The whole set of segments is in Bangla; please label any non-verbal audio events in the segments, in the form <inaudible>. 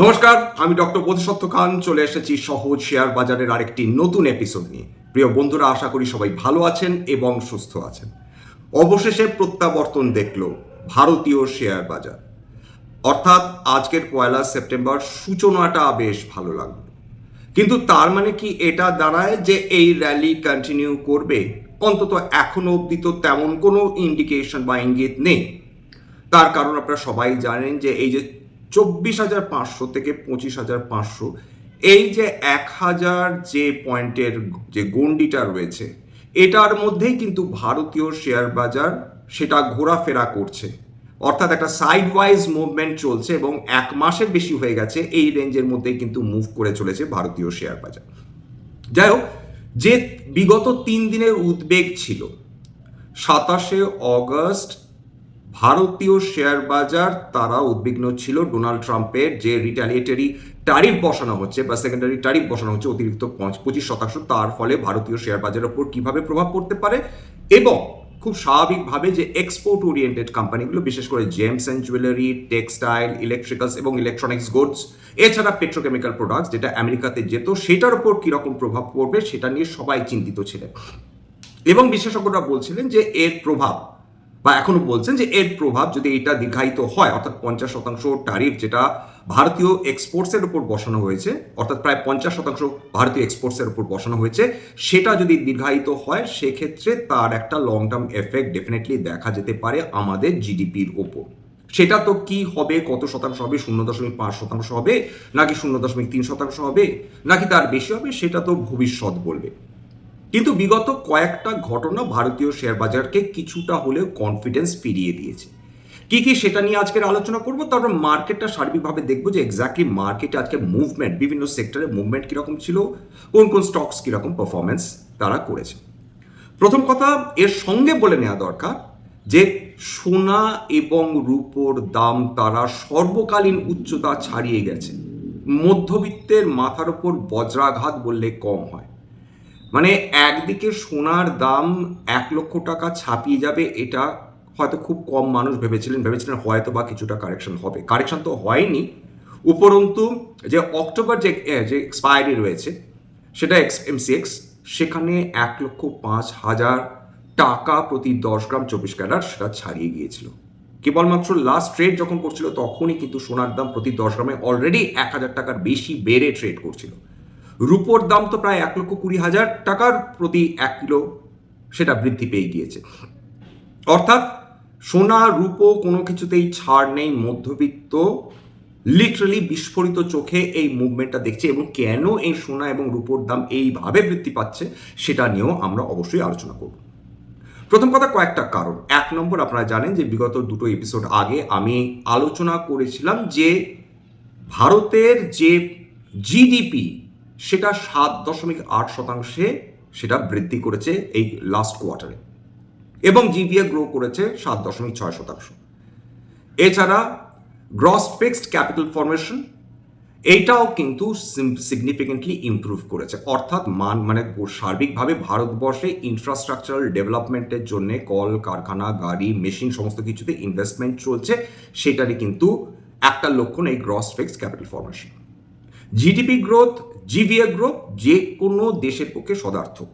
নমস্কার, আমি ডক্টর বোধিসত্ত্ব খান। চলে এসেছি সহজ শেয়ার বাজারের আরেকটি নতুন এপিসোড নিয়ে। প্রিয় বন্ধুরা, আশা করি সবাই ভালো আছেন এবং সুস্থ আছেন। অবশেষে প্রত্যাবর্তন দেখল ভারতীয় শেয়ার বাজার। অর্থাৎ আজকের পয়লা সেপ্টেম্বর সূচনাটা বেশ ভালো লাগল। কিন্তু তার মানে কি এটা দাঁড়ায় যে এই র্যালি কন্টিনিউ করবে? অন্তত এখনও অবধি তো তেমন কোনো ইন্ডিকেশন বা ইঙ্গিত নেই। তার কারণ আপনারা সবাই জানেন যে এই যে চব্বিশ হাজার পাঁচশো থেকে পঁচিশ হাজার পাঁচশো। এই যে এক হাজার যে পয়েন্টের যে গন্ডিটা রয়েছে, এটার মধ্যেই কিন্তু ভারতীয় শেয়ার বাজার সেটা ঘোরাফেরা করছে। অর্থাৎ একটা সাইড ওয়াইজ মুভমেন্ট চলছে এবং এক মাসের বেশি হয়ে গেছে এই রেঞ্জের মধ্যেই কিন্তু মুভ করে চলেছে ভারতীয় শেয়ার বাজার। যাই হোক, যে বিগত তিন দিনের উদ্বেগ ছিল, সাতাশে অগস্ট ভারতীয় শেয়ার বাজার তারা উদ্বিগ্ন ছিল। ডোনাল্ড ট্রাম্পের যে রিটালিয়েটারি ট্যারিফ বসানো হচ্ছে বা সেকেন্ডারি ট্যারিফ বসানো হচ্ছে অতিরিক্ত পাঁচ- পঁচিশ শতাংশ, তার ফলে ভারতীয় শেয়ার বাজারের ওপর কীভাবে প্রভাব পড়তে পারে? এবং খুব স্বাভাবিকভাবে যে এক্সপোর্ট ওরিয়েন্টেড কোম্পানিগুলো বিশেষ করে gems and jewellery textile electricals এবং ইলেকট্রনিক্স গুডস এছাড়া পেট্রোকেমিক্যাল প্রোডাক্টস যেটা আমেরিকাতে যেত, সেটার উপর কীরকম প্রভাব পড়বে, সেটা নিয়ে সবাই চিন্তিত ছিলেন। এবং বিশেষজ্ঞরা বলছিলেন যে এর প্রভাব বা এখনও বলছেন যে এর প্রভাব যদি এটা দীর্ঘায়িত হয়, অর্থাৎ পঞ্চাশ শতাংশ ট্যারিফ যেটা ভারতীয় এক্সপোর্টসের উপর বসানো হয়েছে, অর্থাৎ প্রায় পঞ্চাশ শতাংশ ভারতীয় এক্সপোর্টসের উপর বসানো হয়েছে, সেটা যদি দীর্ঘায়িত হয়, সেক্ষেত্রে তার একটা লং টার্ম এফেক্ট ডেফিনেটলি দেখা যেতে পারে আমাদের জিডিপির ওপর। সেটা তো কি হবে, কত শতাংশ হবে, শূন্য দশমিক পাঁচ শতাংশ হবে, নাকি শূন্য দশমিক তিন শতাংশ হবে, নাকি তার বেশি হবে, সেটা তো ভবিষ্যৎ বলবে। কিন্তু বিগত কয়েকটা ঘটনা ভারতীয় শেয়ার বাজারকে কিছুটা হলেও কনফিডেন্স ফিরিয়ে দিয়েছে। কি কি সেটা নিয়ে আজকের আলোচনা করব, তারপর মার্কেটটা সার্বিকভাবে দেখব যে এক্স্যাক্টলি মার্কেটে আজকে মুভমেন্ট বিভিন্ন সেক্টরে মুভমেন্ট কীরকম ছিল, কোন কোন স্টকস কীরকম পারফরমেন্স তারা করেছে। প্রথম কথা, এর সঙ্গে বলে নেওয়া দরকার যে সোনা এবং রূপোর দাম তারা সর্বকালীন উচ্চতা ছাড়িয়ে গেছে। মধ্যবিত্তের মাথার উপর বজ্রাঘাত বললে কম হয়। মানে একদিকে সোনার দাম এক লক্ষ টাকা ছাপিয়ে যাবে, এটা হয়তো খুব কম মানুষ ভেবেছিলেন ভেবেছিলেন হয়তো বা কিছুটা কারেকশন হবে। কারেকশন তো হয়নি। উপরন্তু যে অক্টোবর যে যে এক্সপায়ারি রয়েছে, সেটা এক্স এমসিএক্স সেখানে এক লক্ষ পাঁচ হাজার টাকা প্রতি দশ গ্রাম চব্বিশ ক্যারাট সেটা ছাড়িয়ে গিয়েছিল। কেবলমাত্র লাস্ট ট্রেড যখন করছিল, তখনই কিন্তু সোনার দাম প্রতি দশ গ্রামে অলরেডি এক হাজার টাকার বেশি বেড়ে ট্রেড করছিল। রুপোর দাম তো প্রায় এক লক্ষ কুড়ি হাজার টাকার প্রতি এক কিলো সেটা বৃদ্ধি পেয়ে গিয়েছে। অর্থাৎ সোনা, রূপো কোনো কিছুতেই ছাড় নেই মধ্যবিত্ত। লিটারালি বিস্ফোরিত চোখে এই মুভমেন্টটা দেখছে এবং কেন এই সোনা এবং রূপোর দাম এইভাবে বৃদ্ধি পাচ্ছে সেটা নিয়েও আমরা অবশ্যই আলোচনা করব। প্রথম কথা কয়েকটা কারণ। এক নম্বর আপনারা জানেন যে বিগত দুটো এপিসোড আগে আমি আলোচনা করেছিলাম যে ভারতের যে জিডিপি সেটা সাত দশমিক আট শতাংশে সেটা বৃদ্ধি করেছে এই লাস্ট কোয়ার্টারে এবং জিবিএ গ্রো করেছে সাত দশমিক ছয় শতাংশ। এছাড়া গ্রস ফিক্সড ক্যাপিটাল ফরমেশন এইটাও কিন্তু সিগনিফিকেন্টলি ইমপ্রুভ করেছে। অর্থাৎ মান মানে সার্বিকভাবে ভারতবর্ষে ইনফ্রাস্ট্রাকচারাল ডেভেলপমেন্টের জন্য কল, কারখানা, গাড়ি মেশিন সমস্ত কিছুতে ইনভেস্টমেন্ট চলছে। সেটারই কিন্তু একটা লক্ষণ এই gross fixed capital formation GDP growth GVA growth যে কোনো দেশের পক্ষে সদার্থক।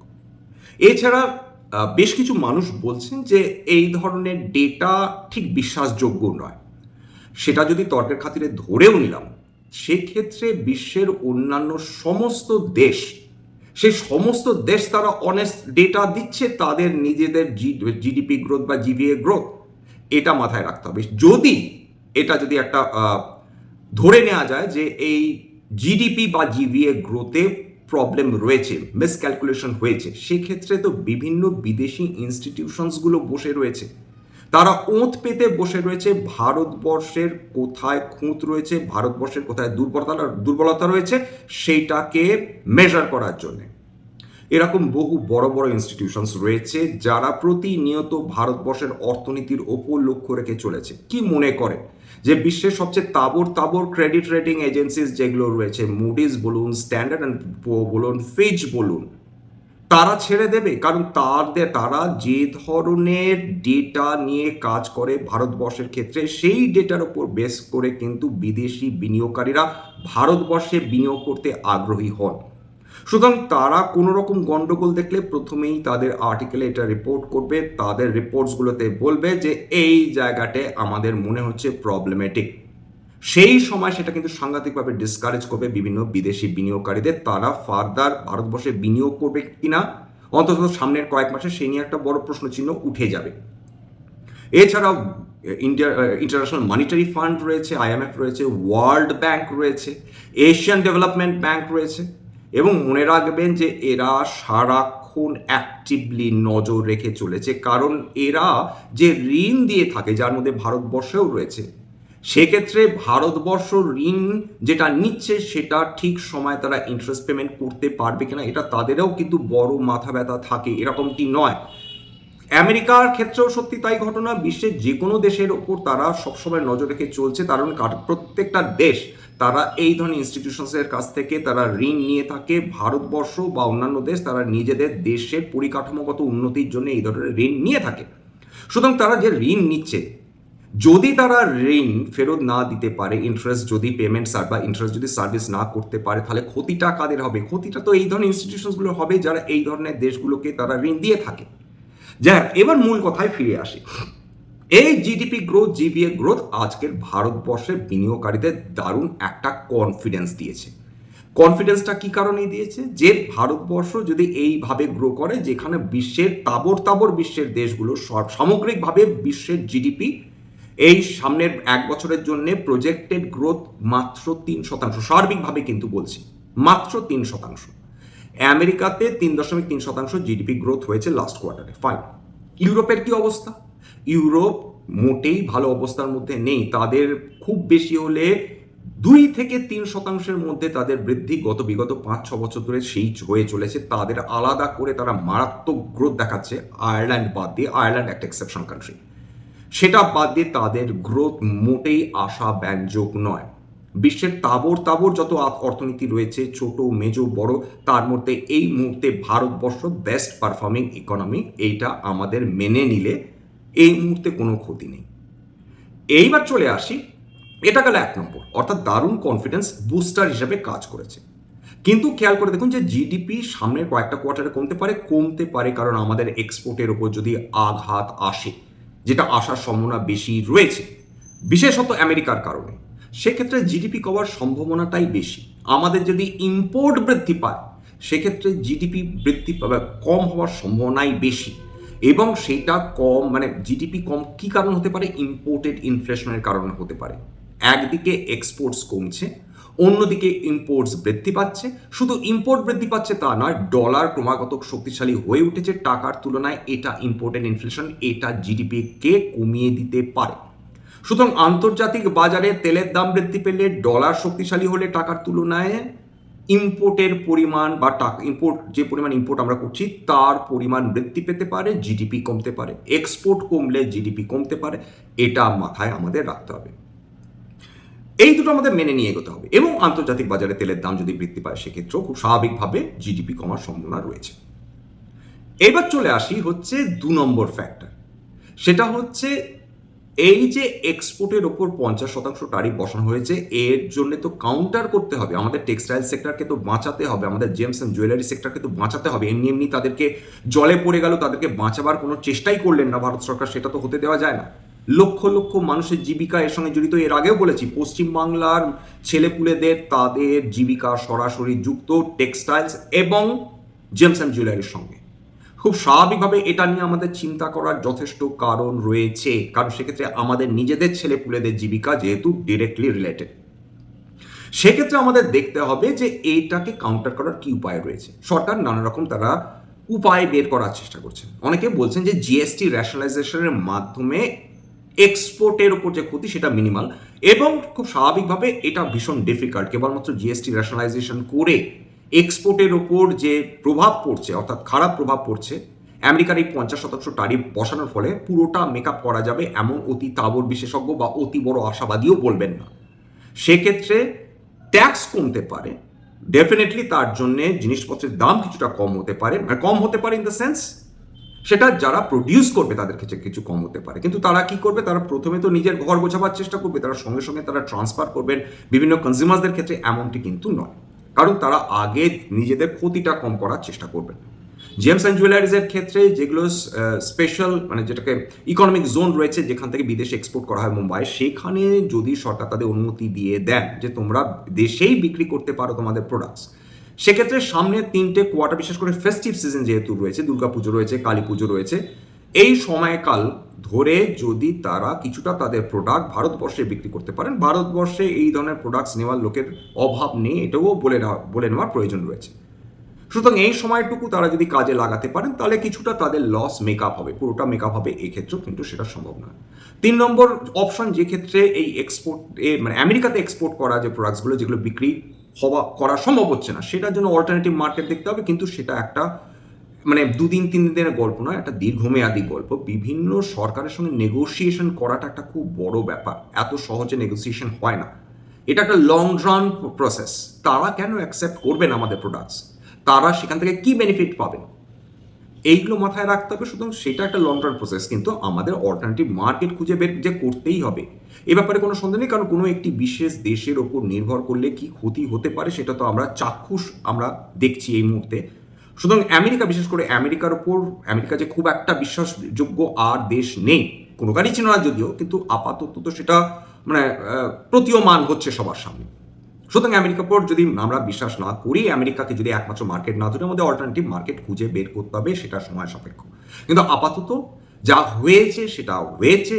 এছাড়া বেশ কিছু মানুষ বলছেন যে এই ধরনের ডেটা ঠিক বিশ্বাসযোগ্য নয়। সেটা যদি তর্কের খাতিরে ধরেও নিলাম, সেক্ষেত্রে বিশ্বের অন্যান্য সমস্ত দেশ সেই সমস্ত দেশ তারা অনেস্ট ডেটা দিচ্ছে, তাদের নিজেদের জিডিপি গ্রোথ বা জিভিএ গ্রোথ এটা মাথায় রাখতে হবে। যদি এটা যদি একটা ধরে নেওয়া যায় যে এই জিডিপি বা জিভিএ গ্রোথে প্রবলেম রয়েছে মিসক্যালকুলেশন হয়েছে। সেক্ষেত্রে তো বিভিন্ন বিদেশি ইনস্টিটিউশনসগুলো বসে রয়েছে। তারা ওঁত পেতে বসে রয়েছে, ভারতবর্ষের কোথায় খুঁত রয়েছে, ভারতবর্ষের কোথায় দুর্বলতা দুর্বলতা রয়েছে, সেইটাকে মেজার করার জন্যে। এরকম বহু বড় বড় ইনস্টিটিউশনস রয়েছে, যারা প্রতিনিয়ত ভারতবর্ষের অর্থনীতির ওপর লক্ষ্য রেখে চলেছে। কি মনে করে? যে বিশ্বের সবচেয়ে তাবর তাবর ক্রেডিট রেটিং এজেন্সিস যেগুলো রয়েছে মুডিস বলুন স্ট্যান্ডার্ড অ্যান্ড বলুন ফিজ বলুন, তারা ছেড়ে দেবে। কারণ তাদের তারা যে ধরনের ডেটা নিয়ে কাজ করে ভারতবর্ষের ক্ষেত্রে, সেই ডেটার উপর বেস করে কিন্তু বিদেশি বিনিয়োগকারীরা ভারতবর্ষে বিনিয়োগ করতে আগ্রহী হন। সুতরাং তারা কোনো রকম গন্ডগোল দেখলে প্রথমেই তাদের আর্টিকেলে এটা রিপোর্ট করবে, তাদের রিপোর্টসগুলোতে বলবে যে এই জায়গাতে আমাদের মনে হচ্ছে প্রবলেমেটিক সেই সময় সেটা কিন্তু সাংঘাতিকভাবে ডিসকারেজ করবে বিভিন্ন বিদেশি বিনিয়োগকারীদের। তারা ফার্দার ভারতবর্ষে বিনিয়োগ করবে কিনা? অন্তত সামনের কয়েক মাসে সেই নিয়ে একটা বড় প্রশ্নচিহ্ন উঠে যাবে। এছাড়াও ইন্ডিয়া ইন্টারন্যাশনাল মনিটারি ফান্ড রয়েছে আইএমএফ রয়েছে ওয়ার্ল্ড ব্যাংক রয়েছে এশিয়ান ডেভেলপমেন্ট ব্যাংক রয়েছে। এবং মনে রাখবেন যে এরা সারাক্ষণ অ্যাক্টিভলি নজর রেখে চলেছে। কারণ এরা যে ঋণ দিয়ে থাকে, যার মধ্যে ভারতবর্ষেও রয়েছে, সেক্ষেত্রে ভারতবর্ষ ঋণ যেটা নিচ্ছে, সেটা ঠিক সময় তারা ইন্টারেস্ট পেমেন্ট করতে পারবে কিনা, এটা তাদেরও কিন্তু বড় মাথা ব্যথা থাকে। এরকমটি নয়। আমেরিকার ক্ষেত্রেও সত্যি তাই ঘটনা। বিশ্বের যে কোনো দেশের ওপর তারা সবসময় নজর রেখে চলছে। কারণ কার- প্রত্যেকটা দেশ, তারা এই ধরনের ইনস্টিটিউশনসের কাছ থেকে তারা ঋণ নিয়ে থাকে। ভারতবর্ষ বা অন্যান্য দেশ, তারা নিজেদের দেশের পরিকাঠামোগত উন্নতির জন্য এই ধরনের ঋণ নিয়ে থাকে। সুতরাং তারা যে ঋণ নিচ্ছে, যদি তারা ঋণ ফেরত না দিতে পারে ইন্টারেস্ট যদি পেমেন্ট সার বা ইন্টারেস্ট যদি সার্ভিস না করতে পারে, তাহলে ক্ষতিটা কাদের হবে? ক্ষতিটা তো এই ধরনের ইনস্টিটিউশনসগুলো হবে যারা এই ধরনের দেশগুলোকে তারা ঋণ দিয়ে থাকে। যাই হোক, এবার মূল কথায় ফিরে আসি। এই জিডিপি গ্রোথ জিবিএ গ্রোথ আজকের ভারতবর্ষের বিনিয়োগকারীদের দারুণ একটা কনফিডেন্স দিয়েছে। কনফিডেন্সটা কি কারণে দিয়েছে? যে ভারতবর্ষ যদি এইভাবে গ্রো করে যেখানে বিশ্বের তাবর তাবর বিশ্বের দেশগুলো সামগ্রিকভাবে বিশ্বের জিডিপি এই সামনের এক বছরের জন্য প্রজেক্টেড গ্রোথ মাত্র তিন শতাংশ। সার্বিকভাবে কিন্তু বলছি মাত্র তিন শতাংশ। আমেরিকাতে তিন দশমিক তিন শতাংশ জিডিপি গ্রোথ হয়েছে লাস্ট কোয়ার্টারে ফাইন ইউরোপের কি অবস্থা? ইউরোপ মোটেই ভালো অবস্থার মধ্যে নেই। তাদের খুব বেশি হলে দুই থেকে তিন শতাংশের মধ্যে তাদের বৃদ্ধি গত বিগত পাঁচ, ছ বছর ধরে সেই হয়ে চলেছে। তাদের আলাদা করে তারা মারাত্মক গ্রোথ দেখাচ্ছে। আয়ারল্যান্ড বাদ দিয়ে, আয়ারল্যান্ড একটা এক্সেপশন কান্ট্রি সেটা বাদ দিয়ে তাদের গ্রোথ মোটেই আশা ব্যঞ্জক নয়। বিশ্বের তাবর তাবর যত অর্থনীতি রয়েছে, ছোট, মেজো, বড়, তার মধ্যে এই মুহূর্তে ভারতবর্ষ বেস্ট পারফর্মিং ইকোনমি এইটা আমাদের মেনে নিলে এই মুহূর্তে কোনো ক্ষতি নেই। এইবার চলে আসি, এটা গেল এক নম্বর, অর্থাৎ দারুণ কনফিডেন্স বুস্টার হিসেবে কাজ করেছে। কিন্তু খেয়াল করে দেখুন যে জিডিপি সামনের কয়েকটা কোয়ার্টারে কমতে পারে কমতে পারে কারণ আমাদের এক্সপোর্টের ওপর যদি আঘাত আসে, যেটা আসার সম্ভাবনা বেশি রয়েছে, বিশেষত আমেরিকার কারণে। সেক্ষেত্রে জিডিপি কমার সম্ভাবনাটাই বেশি। আমাদের যদি ইম্পোর্ট বৃদ্ধি পায়, সেক্ষেত্রে জিডিপি বৃদ্ধি কম হওয়ার সম্ভাবনাই বেশি। এবং সেটা কম মানে জিডিপি কম কি কারণ হতে পারে? ইম্পোর্টেড ইনফ্লেশনের কারণে হতে পারে। একদিকে এক্সপোর্টস কমছে, অন্যদিকে ইম্পোর্টস বৃদ্ধি পাচ্ছে। শুধু ইম্পোর্ট বৃদ্ধি পাচ্ছে তা নয় ডলার ক্রমাগত শক্তিশালী হয়ে উঠেছে। টাকার তুলনায় এটা ইম্পোর্টেড ইনফ্লেশন এটা জিডিপিকে কমিয়ে দিতে পারে। সুতরাং আন্তর্জাতিক বাজারে তেলের দাম বৃদ্ধি পেলে ডলার শক্তিশালী হলে টাকার তুলনায় ইম্পোর্টের পরিমাণ বা টাকা ইম্পোর্ট যে পরিমাণ ইম্পোর্ট আমরা করছি, তার পরিমাণ বৃদ্ধি পেতে পারে জিডিপি কমতে পারে এক্সপোর্ট কমলে জিডিপি কমতে পারে, এটা মাথায় আমাদের রাখতে হবে। এই দুটো আমাদের মেনে নিয়ে এগোতে হবে এবং আন্তর্জাতিক বাজারে তেলের দাম যদি বৃদ্ধি পায়, সেক্ষেত্রেও খুব স্বাভাবিকভাবে জিডিপি কমার সম্ভাবনা রয়েছে। এবার চলে আসি হচ্ছে দু নম্বর ফ্যাক্টর সেটা হচ্ছে এই যে এক্সপোর্টের ওপর পঞ্চাশ শতাংশ টারিফ বসানো হয়েছে, এর জন্য তো কাউন্টার করতে হবে। আমাদের টেক্সটাইল সেক্টরকে তো বাঁচাতে হবে, আমাদের জেমস অ্যান্ড জুয়েলারি সেক্টরকে তো বাঁচাতে হবে। এমনি এমনি তাদেরকে জলে পড়ে গেল, তাদেরকে বাঁচাবার কোনো চেষ্টাই করলেন না ভারত সরকার, সেটা তো হতে দেওয়া যায় না। লক্ষ লক্ষ মানুষের জীবিকা এর সঙ্গে জড়িত, এর আগেও বলেছি পশ্চিমবাংলার ছেলেপুলেদের তাদের জীবিকা সরাসরি যুক্ত টেক্সটাইলস এবং জেমস অ্যান্ড জুয়েলারির সঙ্গে। খুব স্বাভাবিকভাবে এটা নিয়ে আমাদের চিন্তা করার যথেষ্ট কারণ রয়েছে। কারণ সেক্ষেত্রে আমাদের নিজেদের ছেলেপুলেদের জীবিকা যেহেতু ডিরেক্টলি রিলেটেড সেক্ষেত্রে আমাদের দেখতে হবে যে এইটাকে কাউন্টার করার কি উপায় রয়েছে। সরকার নানা রকম তারা উপায় বের করার চেষ্টা করছে অনেকে বলছেন যে জিএসটি র্যাশনালাইজেশনের মাধ্যমে এক্সপোর্টের উপর যে ক্ষতি সেটা মিনিমাল এবং খুব স্বাভাবিকভাবে এটা ভীষণ ডিফিকাল্ট কেবলমাত্র জিএসটি র্যাশনালাইজেশন করে এক্সপোর্টের ওপর যে প্রভাব পড়ছে, অর্থাৎ খারাপ প্রভাব পড়ছে, আমেরিকার এই পঞ্চাশ শতাংশ টারিফ বসানোর ফলে পুরোটা মেকআপ করা যাবে এমন অতি তাবর বিশেষজ্ঞ বা অতি বড় আশাবাদীও বলবেন না। সেক্ষেত্রে ট্যাক্স কমতে পারে। ডেফিনেটলি তার জন্য জিনিসপত্রের দাম কিছুটা কম হতে পারে। মানে কম হতে পারে ইন দ্য সেন্স সেটা যারা প্রডিউস করবে তাদের ক্ষেত্রে কিছু কম হতে পারে। কিন্তু তারা কি করবে? তারা প্রথমে তো নিজের ঘর গোছাবার চেষ্টা করবে। তারা সঙ্গে সঙ্গে তারা ট্রান্সফার করবেন। বিভিন্ন কনজিউমারদের ক্ষেত্রে এমনটি কিন্তু নয়। কারণ তারা আগে নিজেদের ক্ষতিটা কম করার চেষ্টা করবেন। জেমস অ্যান্ড জুয়েলারিজের ক্ষেত্রে যেগুলো স্পেশাল মানে যেটাকে ইকোনমিক জোন রয়েছে, যেখান থেকে বিদেশে এক্সপোর্ট করা হয় মুম্বাই সেখানে যদি সরকার তাদের অনুমতি দিয়ে দেন যে তোমরা দেশেই বিক্রি করতে পারো তোমাদের প্রোডাক্টস সেক্ষেত্রে সামনে তিনটে কোয়ার্টার বিশেষ করে ফেস্টিভ সিজন যেহেতু রয়েছে, দুর্গাপুজো রয়েছে কালী পুজো রয়েছে এই সময়কাল ধরে যদি তারা কিছুটা তাদের প্রোডাক্ট ভারতবর্ষে বিক্রি করতে পারেন, ভারতবর্ষে এই ধরনের প্রোডাক্টস নেওয়ার লোকের অভাব নেই, এটাও বলে বলে নেওয়ার প্রয়োজন রয়েছে। সুতরাং এই সময়টুকু তারা যদি কাজে লাগাতে পারেন, তাহলে কিছুটা তাদের লস মেকআপ হবে, পুরোটা মেকআপ হবে এক্ষেত্রেও, কিন্তু সেটা সম্ভব নয়। তিন নম্বর অপশন যে ক্ষেত্রে এই এক্সপোর্ট মানে আমেরিকাতে এক্সপোর্ট করা যে প্রোডাক্টসগুলো যেগুলো বিক্রি হওয়া, করা সম্ভব হচ্ছে না, সেটার জন্য অল্টারনেটিভ মার্কেট দেখতে হবে, কিন্তু সেটা একটা মানে দুদিন, তিন দিনের গল্প নয়, একটা দীর্ঘমেয়াদী গল্প। বিভিন্ন সরকারের সঙ্গে নেগোসিয়েশন করাটা একটা খুব বড় ব্যাপার। এত সহজে নেগোসিয়েশন হয় না। এটা একটা লং রান প্রসেস তারা কেন অ্যাকসেপ্ট করবেন আমাদের প্রোডাক্টস তারা সেখান থেকে কি বেনিফিট পাবেন এইগুলো মাথায় রাখতে হবে, সুতরাং সেটা একটা লং টার্ম প্রসেস কিন্তু আমাদের অল্টারনেটিভ মার্কেট খুঁজে বের যে করতেই হবে, এ ব্যাপারে কোনো সন্দেহ নেই। কারণ কোনো একটি বিশেষ দেশের ওপর নির্ভর করলে কি ক্ষতি হতে পারে, সেটা তো আমরা চাক্ষুষ আমরা দেখছি এই মুহূর্তে। সুতরাং আমেরিকা, বিশেষ করে আমেরিকার ওপর আমেরিকা যে খুব একটা বিশ্বাসযোগ্য আর দেশ নেই, কোনো গাড়ি ছিল না যদিও, কিন্তু আপাতত তো সেটা মানে প্রতীয়মান হচ্ছে সবার সামনে। সুতরাং আমেরিকার পর যদি আমরা বিশ্বাস না করি, আমেরিকাকে যদি একমাত্র মার্কেট না ধরে আমাদের অল্টারনেটিভ মার্কেট খুঁজে বের করতে হবে, সেটা সময় সাপেক্ষ। কিন্তু আপাতত যা হয়েছে, সেটা হয়েছে।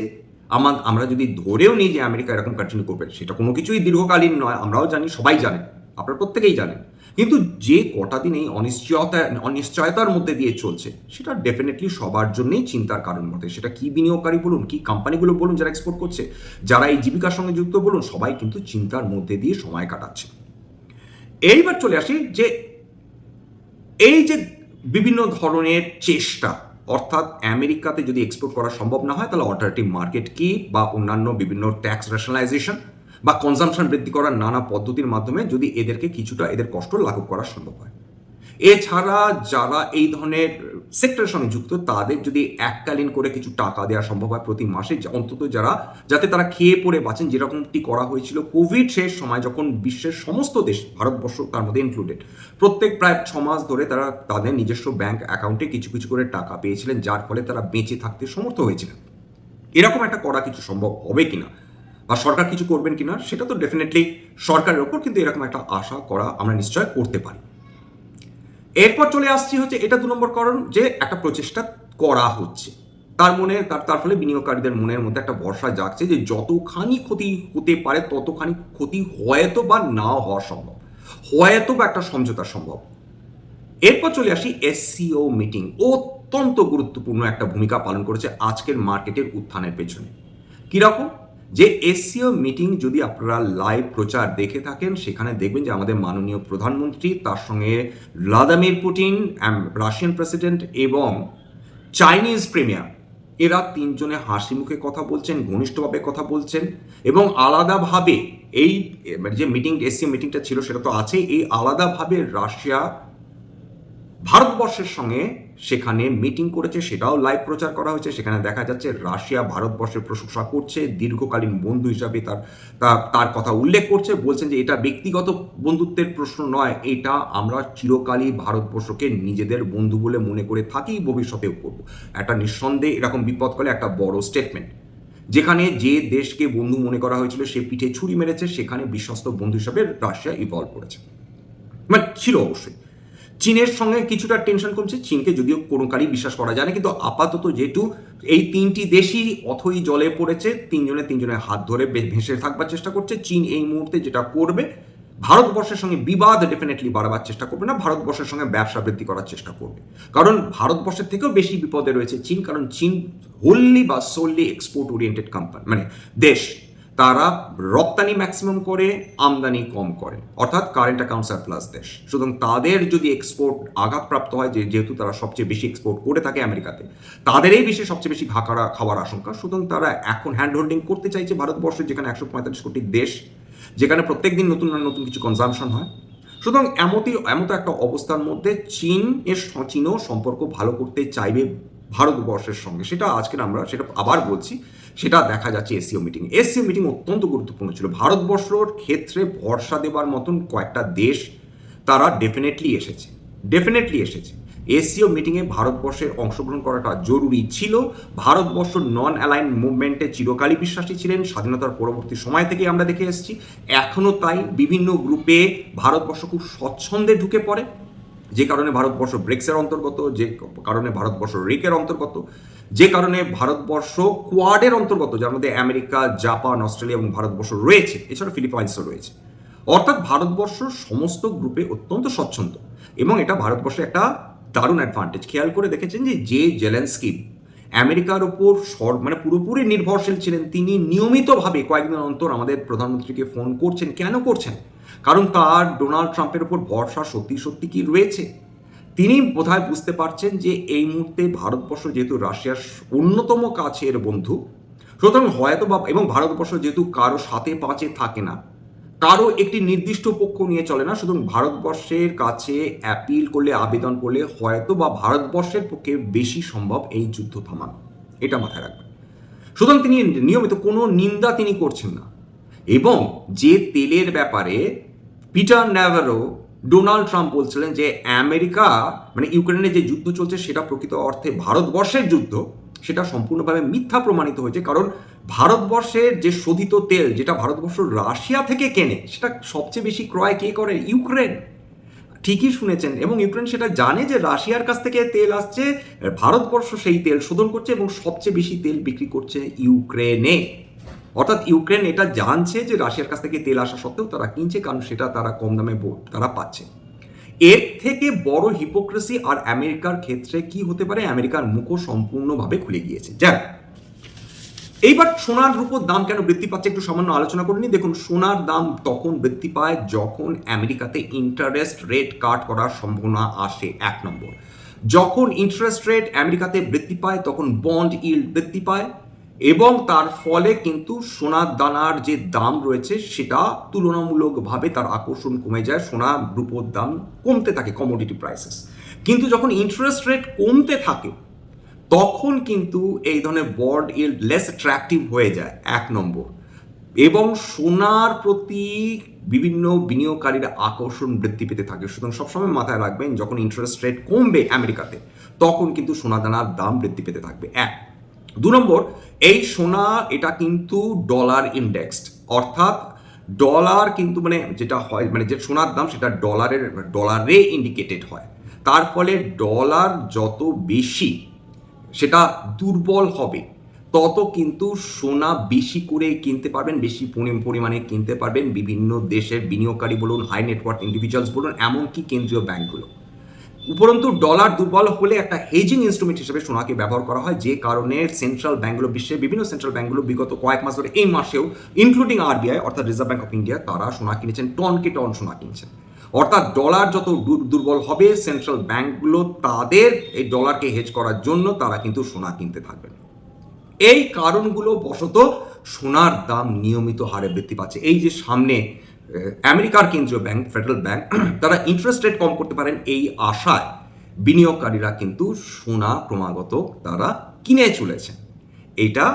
আমার আমরা যদি ধরেও নিই যে আমেরিকা এরকম কন্টিনিউ করবে, সেটা কোনো কিছুই দীর্ঘকালীন নয়, আমরাও জানি, সবাই জানেন আপনারা প্রত্যেকেই জানেন। কিন্তু যে কটা দিন এই অনিশ্চয়তা, অনিশ্চয়তার মধ্যে দিয়ে চলছে, সেটা ডেফিনেটলি সবার জন্যই চিন্তার কারণ বটে। সেটা কি বিনিয়োগকারী বলুন, কি কোম্পানিগুলো বলুন যারা এক্সপোর্ট করছে, যারা এই জীবিকার সঙ্গে যুক্ত বলুন, সবাই কিন্তু চিন্তার মধ্যে দিয়ে সময় কাটাচ্ছে। এইবার চলে আসি যে এই যে বিভিন্ন ধরনের চেষ্টা, অর্থাৎ আমেরিকাতে যদি এক্সপোর্ট করা সম্ভব না হয়, তাহলে অল্টারনেটিভ মার্কেট কি বা অন্যান্য বিভিন্ন ট্যাক্স রেশনালাইজেশন বা কনজামশন বৃদ্ধি করার নানা পদ্ধতির মাধ্যমে যদি এদেরকে কিছুটা এদের কষ্ট লাঘব করা সম্ভব হয়। এছাড়া যারা এই ধরনের সেক্টরের সঙ্গে যুক্ত, তাদের যদি এককালীন করে কিছু টাকা দেওয়া সম্ভব হয় প্রতি মাসে অন্তত যারা, যাতে তারা খেয়ে পড়ে বাঁচেন, যেরকমটি করা হয়েছিল কোভিড শেষ সময় যখন বিশ্বের সমস্ত দেশ, ভারতবর্ষ তার মধ্যে ইনক্লুডেড প্রত্যেক প্রায় ছ মাস ধরে তারা তাদের নিজস্ব ব্যাংক অ্যাকাউন্টে কিছু কিছু করে টাকা পেয়েছিলেন, যার ফলে তারা বেঁচে থাকতে সমর্থ হয়েছিলেন। এরকম একটা করা কিছু সম্ভব হবে কিনা? বা সরকার কিছু করবেন কিনা, সেটা তো ডেফিনেটলি সরকারের ওপর কিন্তু এরকম একটা আশা করা আমরা নিশ্চয় করতে পারি। এরপর চলে আসছি হচ্ছে এটা দু নম্বর কারণ যে একটা প্রচেষ্টা করা হচ্ছে। তার মনে, তার ফলে বিনিয়োগকারীদের মনের মধ্যে একটা ভরসা জাগছে যে যতখানি ক্ষতি হতে পারে, ততখানি ক্ষতি হয়তো বা না হওয়া সম্ভব। হয়তো বা একটা সমঝোতা সম্ভব। এরপর চলে আসি এসসিও মিটিং অত্যন্ত গুরুত্বপূর্ণ একটা ভূমিকা পালন করেছে আজকের মার্কেটের উত্থানের পেছনে। কীরকম? যে এসসিও মিটিং যদি আপনারা লাইভ প্রচার দেখে থাকেন, সেখানে দেখবেন যে আমাদের মাননীয় প্রধানমন্ত্রী, তার সঙ্গে ভ্লাদিমির পুটিন রাশিয়ান প্রেসিডেন্ট এবং চাইনিজ প্রিমিয়ার এরা তিনজনে হাসি মুখে কথা বলছেন, ঘনিষ্ঠভাবে কথা বলছেন এবং আলাদাভাবে এই মানে যে মিটিং, এসসিও মিটিংটা ছিল সেটা তো আছে এই আলাদাভাবে রাশিয়া ভারতবর্ষের সঙ্গে সেখানে মিটিং করেছে, সেটাও লাইভ প্রচার করা হয়েছে। সেখানে দেখা যাচ্ছে রাশিয়া ভারতবর্ষের প্রশংসা করছে, দীর্ঘকালীন বন্ধু হিসাবে তার তার কথা উল্লেখ করছে, বলছেন যে এটা ব্যক্তিগত বন্ধুত্বের প্রশ্ন নয়, এটা আমরা চিরকালই ভারতবর্ষকে নিজেদের বন্ধু বলে মনে করে থাকি, ভবিষ্যতেও করব। একটা নিঃসন্দেহে এরকম বিপদকালে একটা বড় স্টেটমেন্ট যেখানে যে দেশকে বন্ধু মনে করা হয়েছিল, সে পিঠে ছুরি মেরেছে, সেখানে বিশ্বস্ত বন্ধু হিসাবে রাশিয়া ইভলভ করেছে। মানে ছিল অবশ্যই। চীনের সঙ্গে কিছুটা টেনশন কমছে। চীনকে যদিও কোনো কারই বিশ্বাস করা যায় না, কিন্তু আপাতত যেহেতু এই তিনটি দেশই অথই জলে পড়েছে, তিনজনে তিনজনের হাত ধরে ভেসে থাকবার চেষ্টা করছে। চীন এই মুহূর্তে যেটা করবে, ভারতবর্ষের সঙ্গে বিবাদ ডেফিনেটলি বাড়াবার চেষ্টা করবে না, ভারতবর্ষের সঙ্গে ব্যবসা বৃদ্ধি করার চেষ্টা করবে। কারণ ভারতবর্ষের থেকেও বেশি বিপদে রয়েছে চীন, কারণ চীন হোললি বা সোললি এক্সপোর্ট ওরিয়েন্টেড কোম্পানি মানে দেশ। তারা রপ্তানি ম্যাক্সিমাম করে, আমদানি কম করে। অর্থাৎ কারেন্ট অ্যাকাউন্ট সারপ্লাস দেশ। সুতরাং তাদের যদি এক্সপোর্ট আঘাতপ্রাপ্ত হয়, যে যেহেতু তারা সবচেয়ে বেশি এক্সপোর্ট করে থাকে আমেরিকাতে, তাদেরই বেশি, সবচেয়ে বেশি ঘাকারা খাওয়ার আশঙ্কা। সুতরাং তারা এখন হ্যান্ড হোল্ডিং করতে চাইছে ভারতবর্ষে, যেখানে একশো পঁয়তাল্লিশ কোটি দেশ, যেখানে প্রত্যেক দিন নতুন না নতুন কিছু কনজামশন হয়। সুতরাং এমতই এমতো একটা অবস্থার মধ্যে চীন এর চীনও সম্পর্ক ভালো করতে চাইবে ভারতবর্ষের সঙ্গে। সেটা আজকে আমরা, সেটা আবার বলছি। সেটা দেখা যাচ্ছে এসিও মিটিং এসিও মিটিং অত্যন্ত গুরুত্বপূর্ণ ছিল। ভারতবর্ষর ক্ষেত্রে ভরসা দেবার মতন কয়েকটা দেশ তারা ডেফিনেটলি এসেছে। ডেফিনেটলি এসেছে। এসিও মিটিংয়ে ভারতবর্ষের অংশগ্রহণ করাটা জরুরি ছিল। ভারতবর্ষ নন অ্যালাইন মুভমেন্টে চিরকালই বিশ্বাসী ছিলেন। স্বাধীনতার পরবর্তী সময় থেকে আমরা দেখে এসেছি। এখনও তাই বিভিন্ন গ্রুপে ভারতবর্ষ খুব স্বচ্ছন্দে ঢুকে পড়ে। যে কারণে ভারতবর্ষ ব্রিক্সের অন্তর্গত, যে কারণে ভারতবর্ষ রিকের অন্তর্গত। যে কারণে ভারতবর্ষ কোয়াডের অন্তর্গত, যার মধ্যে আমেরিকা, জাপান, অস্ট্রেলিয়া এবং ভারতবর্ষ রয়েছে এছাড়া ফিলিপাইন্সও রয়েছে। অর্থাৎ ভারতবর্ষ সমস্ত গ্রুপে অত্যন্ত স্বচ্ছন্দ এবং এটা ভারতবর্ষের একটা দারুণ অ্যাডভান্টেজ খেয়াল করে দেখেছেন যে যে জেলেন্সকি আমেরিকার ওপর সর মানে পুরোপুরি নির্ভরশীল ছিলেন, তিনি নিয়মিতভাবে কয়েকদিন অন্তর আমাদের প্রধানমন্ত্রীকে ফোন করছেন। কেন করছেন? কারণ তার ডোনাল্ড ট্রাম্পের ওপর ভরসা সত্যি সত্যি কি রয়েছে? তিনি বোধহয় বুঝতে পারছেন যে এই মুহূর্তে ভারতবর্ষ যেহেতু রাশিয়ার অন্যতম কাছের বন্ধু, সুতরাং হয়তো বা এবং ভারতবর্ষ যেহেতু কারও সাথে পাঁচে থাকে না, কারও একটি নির্দিষ্ট পক্ষ নিয়ে চলে না শুধু ভারতবর্ষের কাছে অ্যাপিল করলে, আবেদন করলে হয়তো বা ভারতবর্ষের পক্ষে বেশি সম্ভব এই যুদ্ধ থামানো। এটা মাথায় রাখবেন। সুতরাং তিনি নিয়মিত কোনো নিন্দা তিনি করছেন না। এবং যে তেলের ব্যাপারে পিটার ন্যাভারো ডোনাল্ড ট্রাম্প বলছিলেন যে আমেরিকা মানে ইউক্রেনে যে যুদ্ধ চলছে, সেটা প্রকৃত অর্থে ভারতবর্ষের যুদ্ধ, সেটা সম্পূর্ণভাবে মিথ্যা প্রমাণিত হয়েছে। কারণ ভারতবর্ষের যে শোধিত তেল, যেটা ভারতবর্ষ রাশিয়া থেকে কেনে, সেটা সবচেয়ে বেশি ক্রয় কে করে? ইউক্রেন। ঠিকই শুনেছেন। এবং ইউক্রেন সেটা জানে যে রাশিয়ার কাছ থেকে তেল আসছে, ভারতবর্ষ সেই তেল শোধন করছে এবং সবচেয়ে বেশি তেল বিক্রি করছে ইউক্রেনে। অর্থাৎ ইউক্রেন এটা জানছে যে রাশিয়ার কাছ থেকে তেল আসা সত্ত্বেও তারা কিনছে, কারণ সেটা তারা কম দামে তারা পাচ্ছে। এর থেকে বড় হিপোক্রেসি আর আমেরিকার ক্ষেত্রে কি হতে পারে? আমেরিকার মুখও সম্পূর্ণভাবে খুলে গিয়েছে। যাক, এইবার সোনার রূপোর দাম কেন বৃদ্ধি পাচ্ছে একটু সামান্য আলোচনা করে দেখুন, সোনার দাম তখন বৃদ্ধি পায় যখন আমেরিকাতে ইন্টারেস্ট রেট কাট করার সম্ভাবনা আসে এক নম্বর। যখন ইন্টারেস্ট রেট আমেরিকাতে বৃদ্ধি পায়, তখন বন্ড ইল্ড বৃদ্ধি পায়। এবং তার ফলে কিন্তু সোনার দানার যে দাম রয়েছে, সেটা তুলনামূলকভাবে তার আকর্ষণ কমে যায়, সোনা রূপোর দাম কমতে থাকে কমোডিটি প্রাইসেস কিন্তু যখন ইন্টারেস্ট রেট কমতে থাকে, তখন কিন্তু এই ধরনের বর্ড ইল্ড লেস অ্যাট্রাকটিভ হয়ে যায়, এক নম্বর। এবং সোনার প্রতি বিভিন্ন বিনিয়োগকারীর আকর্ষণ বৃদ্ধি পেতে থাকে। সুতরাং সবসময় মাথায় রাখবেন, যখন ইন্টারেস্ট রেট কমবে আমেরিকাতে, তখন কিন্তু সোনা দানার দাম বৃদ্ধি পেতে থাকবে। এক দু নম্বর, এই সোনা এটা কিন্তু ডলার ইন্ডেক্সড অর্থাৎ ডলার কিন্তু মানে যেটা হয় মানে যে সোনার দাম সেটা ডলারের ডলারে ইন্ডিকেটেড হয়। তার ফলে ডলার যত বেশি, সেটা দুর্বল হবে, তত কিন্তু সোনা বেশি করে কিনতে পারবেন, বেশি পরি- পরিমাণে কিনতে পারবেন বিভিন্ন দেশের বিনিয়োগকারী বলুন হাই নেটওয়ার্ক ইন্ডিভিজুয়ালস বলুন, এমনকি কেন্দ্রীয় ব্যাংকগুলো উপরন্তু ডলার দুর্বল হলে একটা হেজিং ইনস্ট্রুমেন্ট হিসেবে সোনাকে ব্যবহার করা হয়, যে কারণে সেন্ট্রাল ব্যাঙ্কগুলো বিশ্বের বিভিন্ন সেন্ট্রাল ব্যাঙ্কগুলো বিগত কয়েক মাস ধরে এই মাসেও ইনক্লুডিং আরবিআই অর্থাৎ রিজার্ভ ব্যাঙ্ক অফ ইন্ডিয়া তারা সোনা কিনেছেন টনকে টন সোনা কিনছেন। অর্থাৎ ডলার যত দূর- দুর্বল হবে সেন্ট্রাল ব্যাঙ্কগুলো তাদের এই ডলারকে হেজ করার জন্য তারা কিন্তু সোনা কিনতে থাকবেন। এই কারণগুলো বশত সোনার দাম নিয়মিত হারে বৃদ্ধি পাচ্ছে। এই যে সামনে আমেরিকার কেন্দ্রীয় ব্যাংক, ফেডারেল ব্যাংক, <clears throat> তারা ইন্টারেস্ট রেট কম করতে পারেন এই আশায়। বিনিয়োগকারীরা কিন্তু সোনা ক্রমাগত তারা কিনে চলেছেন। এইটা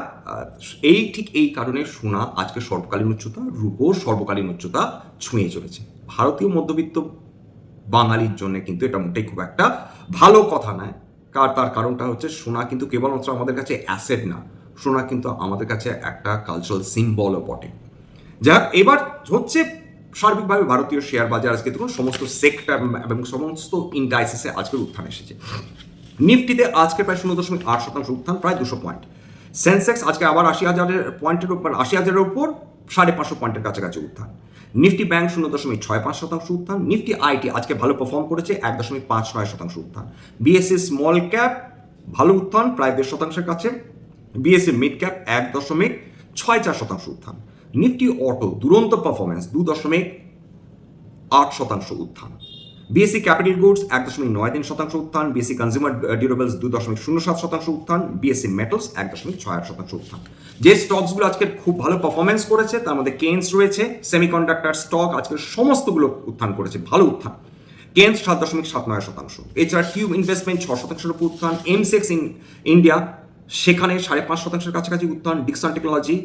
এই ঠিক এই কারণে সোনা আজকে সর্বকালীন উচ্চতা রূপো সর্বকালীন উচ্চতা ছুঁয়ে চলেছে। ভারতীয় মধ্যবিত্ত বাঙালির জন্য কিন্তু এটা মোটেই খুব একটা ভালো কথা নয়। কার, তার কারণটা হচ্ছে সোনা কিন্তু কেবলমাত্র আমাদের কাছে অ্যাসেট না। সোনা কিন্তু আমাদের কাছে একটা কালচারাল সিম্বলও বটে। যাক, এবার হচ্ছে সার্বিকভাবে ভারতীয় শেয়ার বাজার আজকে দেখুন, সমস্ত সেক্টর এবং সমস্ত ইন্ডাইসিসে আজকের উত্থান এসেছে। নিফটিতে আজকে প্রায় শূন্য দশমিক আট শতাংশ উত্থান, প্রায় দুশো পয়েন্ট সেন্সেক্স আজকে আবার আশি হাজারের পয়েন্টের উপর, আশি হাজারের উপর, সাড়ে পাঁচশো পয়েন্টের কাছাকাছি উত্থান। নিফটি ব্যাংক শূন্য দশমিক ছয় পাঁচ শতাংশ উত্থান, নিফটি আইটি আজকে ভালো পারফর্ম করেছে, এক দশমিক পাঁচ নয় শতাংশ উত্থান। বিএসসি স্মল ক্যাপ ভালো উত্থান, প্রায় দেড় শতাংশের কাছে। বিএসসি মিড ক্যাপ এক দশমিক ছয় চার শতাংশ উত্থান। নিফটি অটো দুরন্ত পারফরমেন্স দু দশমিক আট শতাংশ উত্থান। বিএসসি ক্যাপিটাল গুডস এক দশমিক নয় তিন শতাংশ উত্থান। বিএসসি কনজিউমার ডিউরেবলস দু দশমিক শূন্য সাত শতাংশ উত্থান। বিএসসি মেটালস এক দশমিক ছয় আট শতাংশ উত্থান। যে স্টকসগুলো আজকে খুব ভালো পারফরমেন্স করেছে, তার মধ্যে কেন্স রয়েছে সেমিকন্ডাক্টর স্টক আজকে সমস্তগুলো উত্থান করেছে, ভালো উত্থান। কেন্স সাত দশমিক সাত নয় শতাংশ। এছাড়া টিউব ইনভেস্টমেন্ট ছ শতাংশের উপর উত্থান। এমসেক্স ইন ইন্ডিয়া সেখানে সাড়ে পাঁচ শতাংশের কাছাকাছি উত্থান ডিকসন টেকনোলজি,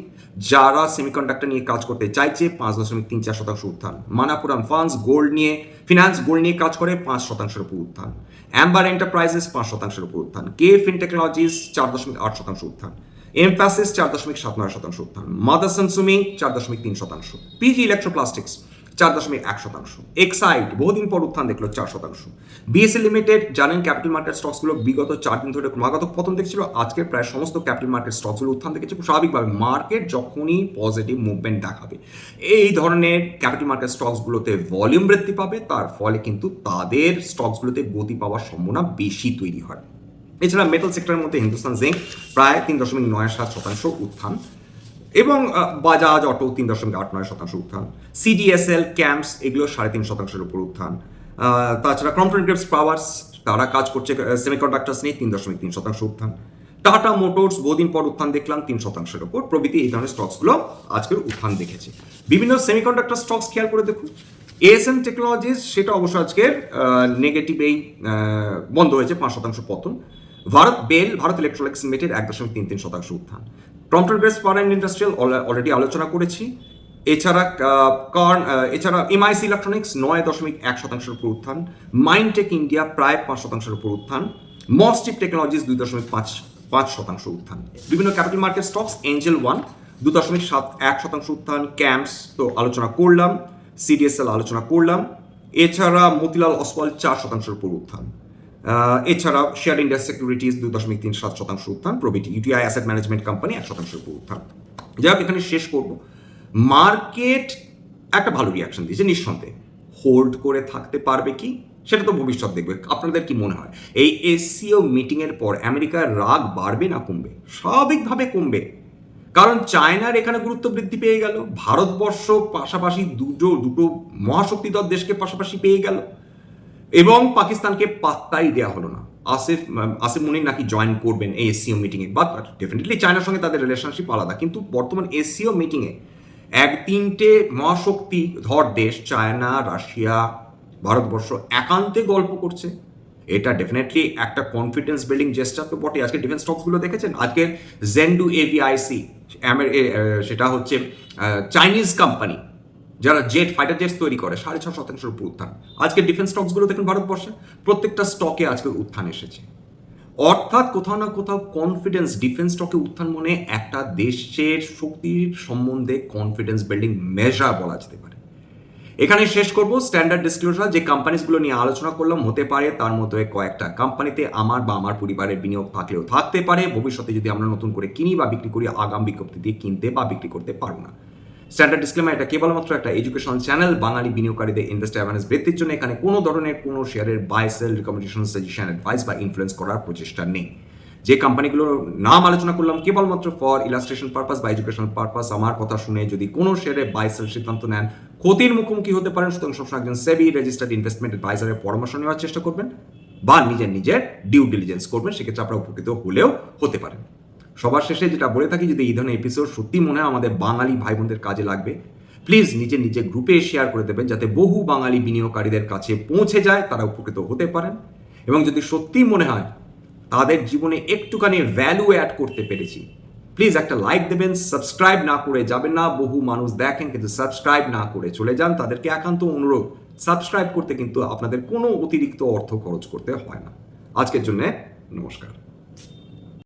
যারা সেমিকন্ডাক্টর নিয়ে কাজ করতে চাইছে, পাঁচ দশমিক তিন চার শতাংশ উত্থান। মানাপুরাম ফান্ডস গোল্ড নিয়ে ফিনান্স গোল্ড নিয়ে কাজ করে পাঁচ শতাংশের উপর উত্থান। অ্যাম্বার এন্টারপ্রাইজেস পাঁচ শতাংশের উপর উত্থান। কে ফিন টেকনোলজিস চার দশমিক আট শতাংশ উত্থান। এমফাসিস চার দশমিক সাত নয় শতাংশ উত্থান। মাদাসন সুমি চার দশমিক তিন শতাংশ। পিজি ইলেকট্রোপ্লাস্টিক্স চার দশমিক এক শতাংশ। এক্সাইড বহুদিন পর উত্থান দেখল চার শতাংশ। বিএসএল লিমিটেড জানেন ক্যাপিটাল মার্কেট স্টকসগুলো বিগত চার দিন ধরে ক্রমাগত পতন দেখছিল। আজকে প্রায় সমস্ত ক্যাপিটাল মার্কেট স্টকসগুলো উত্থান দেখেছে। স্বাভাবিকভাবে মার্কেট যখনই পজিটিভ মুভমেন্ট দেখাবে, এই ধরনের ক্যাপিটাল মার্কেট স্টকসগুলোতে ভলিউম বৃদ্ধি পাবে। তার ফলে কিন্তু তাদের স্টকসগুলোতে গতি পাওয়ার সম্ভাবনা বেশি তৈরি হয়। এছাড়া মেটাল সেক্টরের মধ্যে হিন্দুস্তান জিঙ্ক প্রায় তিন দশমিক নয় সাত শতাংশ উত্থান এবং বাজাজ অটো তিন দশমিক আট নয় শতাংশ উত্থান। সিডিএসএল ক্যাম্পস এগুলো সাড়ে তিন শতাংশের উপর উত্থান। তাছাড়া ক্রম্পটন গ্রেপস পাওয়ার্স তারা কাজ করছে সেমিকন্ডাক্টার্স নিয়ে তিন দশমিক তিন শতাংশ উত্থান। টাটা মোটরস বহুদিন পর উত্থান দেখলাম, তিন শতাংশের ওপর প্রভৃতি এই ধরনের স্টকসগুলো আজকের উত্থান দেখেছে। বিভিন্ন সেমিকন্ডাক্টর স্টকস খেয়াল করে দেখুন। এএসএম টেকনোলজিস সেটা অবশ্য আজকের নেগেটিভেই বন্ধ হয়েছে, পাঁচ শতাংশ পতন। Bharat BEL Bharat Electronics Limited এক দশমিক তিন তিন শতাংশ উত্থান। Crompton Greaves Power and Industrial already আলোচনা করেছি। এছাড়া কার্ন এছাড়া এমআইসি ইলেকট্রনিক্স নয় দশমিক এক শতাংশের উপর উত্থান। মাইন্ডটেক ইন্ডিয়া প্রায় পাঁচ শতাংশের উপর উত্থান। মস্টিপ টেকনোলজিস দুই দশমিক পাঁচ পাঁচ শতাংশ উত্থান। বিভিন্ন capital market stocks Angel One দু দশমিক সাত এক শতাংশ উত্থান। ক্যাম্পস তো আলোচনা করলাম। সিডিএসএল আলোচনা করলাম। এছাড়া মতিলাল অসওয়াল চার শতাংশের উপর উত্থান। আহ, এছাড়া শেয়ার ইন্ডিয়া সিকিউরিটিজ দুই দশমিক তিন সাত শতাংশ উত্থান প্রভৃতি ইউটিআই অ্যাসেট ম্যানেজমেন্ট কোম্পানি এক উপর উত্থান। যাই হোক এখানে শেষ করব। মার্কেট একটা ভালো রিয়াকশন দিয়েছে নিঃসন্দেহে। হোল্ড করে থাকতে পারবে কি? সেটা তো ভবিষ্যৎ দেখবে। আপনাদের কি মনে হয়? এই এসসিও মিটিংয়ের পর আমেরিকার রাগ বাড়বে না কমবে? স্বাভাবিকভাবে কমবে। কারণ চায়নার এখানে গুরুত্ব বৃদ্ধি পেয়ে গেল ভারতবর্ষ পাশাপাশি দুটো দুটো মহাশক্তিধর দেশকে পাশাপাশি পেয়ে গেল। এবং পাকিস্তানকে পাত্তাই দেওয়া হলো না। আসিফ আসিফ মুনির নাকি জয়েন করবেন এই এসসিও মিটিংয়ে বাট ডেফিনেটলি চায়নার সঙ্গে তাদের রিলেশনশিপ আলাদা। কিন্তু বর্তমান এসসিও মিটিংয়ে এক তিনটে মহাশক্তি, ধর দেশ চায়না রাশিয়া ভারতবর্ষ একান্তে গল্প করছে। এটা ডেফিনেটলি একটা কনফিডেন্স বিল্ডিং জেস্টার তো বটে আজকে ডিফেন্স স্টকসগুলো দেখেছেন? আজকে জেন্ডু এভিআইসি সেটা হচ্ছে চাইনিজ কোম্পানি যারা জেট ফাইটার জেটস তৈরি করে, সাড়ে ছ শতাংশের উপর উত্থান। আজকে ডিফেন্স স্টকসগুলো দেখুন ভারতবর্ষে, প্রত্যেকটা স্টকে আজকে উত্থান এসেছে। অর্থাৎ কোথাও না কোথাও কনফিডেন্স ডিফেন্স স্টকে উত্থান মনে একটা দেশের শক্তির সম্বন্ধে কনফিডেন্স বিল্ডিং মেজার বলা যেতে পারে। এখানে শেষ করব স্ট্যান্ডার্ড ডিসক্লোজার যে কোম্পানিসগুলো নিয়ে আলোচনা করলাম, হতে পারে তার মধ্যে কয়েকটা। কোম্পানিতে আমার বা আমার পরিবারের বিনিয়োগ থাকলেও থাকতে পারে, ভবিষ্যতে যদি আমরা নতুন করে কিনি বা বিক্রি করি, আগাম বিজ্ঞপ্তি দিয়ে কিনতে বা বিক্রি করতে পারব না। স্ট্যান্ডার্ড ডিসক্লেমার এটা কেবলমাত্র একটা এডুকেশনাল চ্যানেল বাঙালি বিনিয়োগকারীদের ইনভেস্ট অ্যাওয়ারনেস বৃদ্ধির জন্য। এখানে কোনো ধরনের কোনো শেয়ারের buy sell recommendation suggestion advice বা ইনফ্লুয়েন্স করার প্রচেষ্টা নেই। যে কোম্পানিগুলোর নাম আলোচনা করলাম, কেবলমাত্র ফর ইলাস্ট্রেশন পারপাস বা এডুকেশনাল পারপাস আমার কথা শুনে যদি কোনো শেয়ারে বাই সেল সিদ্ধান্ত নেন, ক্ষতির মুখোমুখি হতে পারেন। সুতরাং সবসময় একজন সেবি রেজিস্টার্ড ইনভেস্টমেন্ট অ্যাডভাইজারের পরামর্শ নেওয়ার চেষ্টা করবেন বা নিজের নিজের ডিউ ডিলিজেন্স করবেন। সেক্ষেত্রে আপনারা উপকৃত হলেও হতে পারেন। সবার শেষে যেটা বলে থাকি যদি এই ধরনের এপিসোড সত্যি মনে হয় আমাদের বাঙালি ভাই বোনদের কাজে লাগবে। প্লিজ নিজের নিজের গ্রুপে শেয়ার করে দেবেন যাতে বহু বাঙালি বিনিয়োগকারীদের কাছে পৌঁছে যায়, তারা উপকৃত হতে পারেন। এবং যদি সত্যি মনে হয়, তাদের জীবনে একটুখানি ভ্যালু অ্যাড করতে পেরেছি। প্লিজ একটা লাইক দেবেন সাবস্ক্রাইব না করে যাবেন না। বহু মানুষ দেখেন কিন্তু সাবস্ক্রাইব না করে চলে যান। তাদেরকে একান্ত অনুরোধ সাবস্ক্রাইব করতে কিন্তু আপনাদের কোনো অতিরিক্ত অর্থ খরচ করতে হয় না। আজকের জন্য নমস্কার।